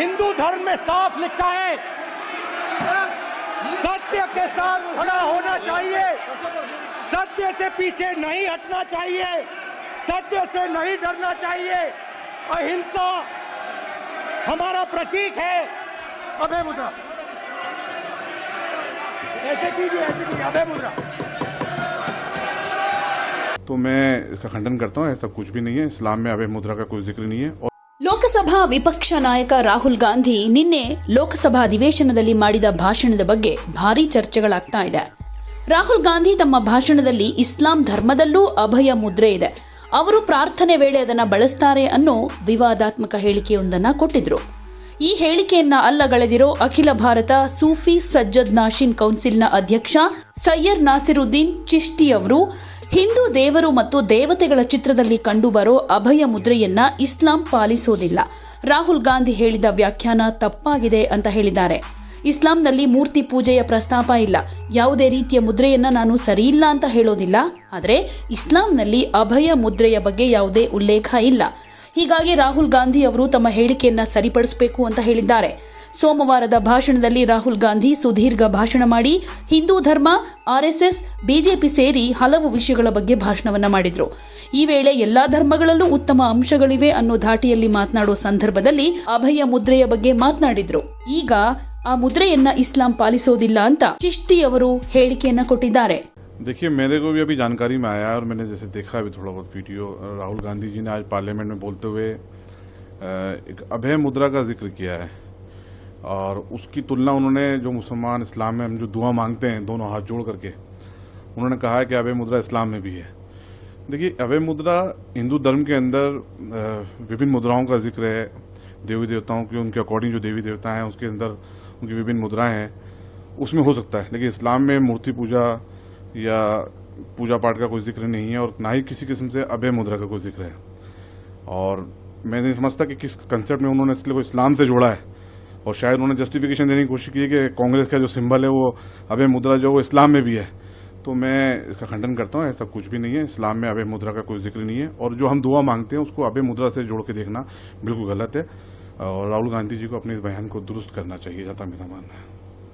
हिंदू धर्म में साफ़ लिखा है, सत्य के साथ खड़ा होना चाहिए। सत्य से पीछे नहीं हटना चाहिए, सत्य से नहीं डरना चाहिए। अहिंसा हमारा प्रतीक है। अभय मुद्रा। ऐसे कीजिए ऐसे कीजिए, अभय मुद्रा। तो मैं इसका खंडन करता हूँ, ऐसा कुछ भी नहीं है। इस्लाम में अभय मुद्रा का कोई ज़िक्र नहीं है। और ಲೋಕಸಭಾ ವಿಪಕ್ಷ ನಾಯಕ ರಾಹುಲ್ ಗಾಂಧಿ ನಿನ್ನೆ ಲೋಕಸಭಾ ಅಧಿವೇಶನದಲ್ಲಿ ಮಾಡಿದ ಭಾಷಣದ ಬಗ್ಗೆ ಭಾರೀ ಚರ್ಚೆಗಳಾಗ್ತಾ ಇದೆ. ರಾಹುಲ್ ಗಾಂಧಿ ತಮ್ಮ ಭಾಷಣದಲ್ಲಿ ಇಸ್ಲಾಂ ಧರ್ಮದಲ್ಲೂ ಅಭಯ ಮುದ್ರೆ ಇದೆ. ಅವರು ಪ್ರಾರ್ಥನೆ ವೇಳೆ ಅದನ್ನು ಬಳಸ್ತಾರೆ ಅನ್ನೋ ವಿವಾದಾತ್ಮಕ ಹೇಳಿಕೆಯೊಂದನ್ನು ಕೊಟ್ಟಿದ್ರು. ಈ ಹೇಳಿಕೆಯನ್ನ ಅಲ್ಲಗಳೆದಿರೋ ಅಖಿಲ ಭಾರತ ಸೂಫಿ ಸಜ್ಜದ್ ನಾಶಿನ್ ಕೌನ್ಸಿಲ್ನ ಅಧ್ಯಕ್ಷ ಸಯ್ಯರ್ ನಾಸಿರುದ್ದೀನ್ ಚಿಷ್ಟಿ ಅವರು, ಹಿಂದೂ ದೇವರು ಮತ್ತು ದೇವತೆಗಳ ಚಿತ್ರದಲ್ಲಿ ಕಂಡುಬರೋ ಅಭಯ ಮುದ್ರೆಯನ್ನ ಇಸ್ಲಾಂ ಪಾಲಿಸೋದಿಲ್ಲ. ರಾಹುಲ್ ಗಾಂಧಿ ಹೇಳಿದ ವ್ಯಾಖ್ಯಾನ ತಪ್ಪಾಗಿದೆ ಅಂತ ಹೇಳಿದ್ದಾರೆ. ಇಸ್ಲಾಂನಲ್ಲಿ ಮೂರ್ತಿ ಪೂಜೆಯ ಪ್ರಸ್ತಾಪ ಇಲ್ಲ. ಯಾವುದೇ ರೀತಿಯ ಮುದ್ರೆಯನ್ನ ನಾನು ಸರಿಯಿಲ್ಲ ಅಂತ ಹೇಳೋದಿಲ್ಲ. ಆದರೆ ಇಸ್ಲಾಂನಲ್ಲಿ ಅಭಯ ಮುದ್ರೆಯ ಬಗ್ಗೆ ಯಾವುದೇ ಉಲ್ಲೇಖ ಇಲ್ಲ. ಹೀಗಾಗಿ ರಾಹುಲ್ ಗಾಂಧಿ ಅವರು ತಮ್ಮ ಹೇಳಿಕೆಯನ್ನ ಸರಿಪಡಿಸಬೇಕು ಅಂತ ಹೇಳಿದ್ದಾರೆ. ಸೋಮವಾರದ ಭಾಷಣದಲ್ಲಿ ರಾಹುಲ್ ಗಾಂಧಿ ಸುದೀರ್ಘ ಭಾಷಣ ಮಾಡಿ, ಹಿಂದೂ ಧರ್ಮ ಆರ್ಎಸ್ಎಸ್ ಬಿಜೆಪಿ ಸೇರಿ ಹಲವು ವಿಷಯಗಳ ಬಗ್ಗೆ ಭಾಷಣವನ್ನ ಮಾಡಿದ್ರು. ಈ ವೇಳೆ ಎಲ್ಲಾ ಧರ್ಮಗಳಲ್ಲೂ ಉತ್ತಮ ಅಂಶಗಳಿವೆ ಅನ್ನೋ ಧಾಟಿಯಲ್ಲಿ ಮಾತನಾಡುವ ಸಂದರ್ಭದಲ್ಲಿ ಅಭಯ ಮುದ್ರೆಯ ಬಗ್ಗೆ ಮಾತನಾಡಿದ್ರು. ಈಗ ಆ ಮುದ್ರೆಯನ್ನ ಇಸ್ಲಾಂ ಪಾಲಿಸೋದಿಲ್ಲ ಅಂತ ಚಿಷ್ಟಿ ಅವರು ಹೇಳಿಕೆಯನ್ನ ಕೊಟ್ಟಿದ್ದಾರೆ. देखिए, मेरे को भी अभी जानकारी में आया और मैंने जैसे देखा अभी थोड़ा बहुत वीडियो, राहुल गांधी जी ने आज पार्लियामेंट में बोलते हुए एक अभय मुद्रा का ज़िक्र किया है। और उसकी तुलना उन्होंने, जो मुसलमान इस्लाम में हम जो दुआ मांगते हैं, दोनों हाथ जोड़ करके, उन्होंने कहा है कि अभय मुद्रा इस्लाम में भी है। देखिए, अभय मुद्रा हिंदू धर्म के अंदर विभिन्न मुद्राओं का ज़िक्र है। देवी देवताओं के, उनके अकॉर्डिंग जो देवी देवता हैं, उसके अंदर उनकी विभिन्न मुद्राएँ हैं। उसमें हो सकता है, लेकिन इस्लाम में मूर्ति पूजा या पूजा पाठ का कोई ज़िक्र नहीं है और ना ही किसी किस्म से अभय मुद्रा का कोई ज़िक्र है। और मैं नहीं समझता कि किस कंसेप्ट में उन्होंने इसलिए को इस्लाम से जोड़ा है। और शायद उन्होंने जस्टिफिकेशन देने की कोशिश की है कि कांग्रेस का जो सिंबल है वो अभय मुद्रा जो वो इस्लाम में भी है। तो मैं इसका खंडन करता हूँ, ऐसा कुछ भी नहीं है। इस्लाम में अभय मुद्रा का कोई ज़िक्र नहीं है। और जो हम दुआ मांगते हैं, उसको अभय मुद्रा से जोड़ के देखना बिल्कुल गलत है। और राहुल गांधी जी को अपने इस बयान को दुरुस्त करना चाहिए जाता मेरा मानना है।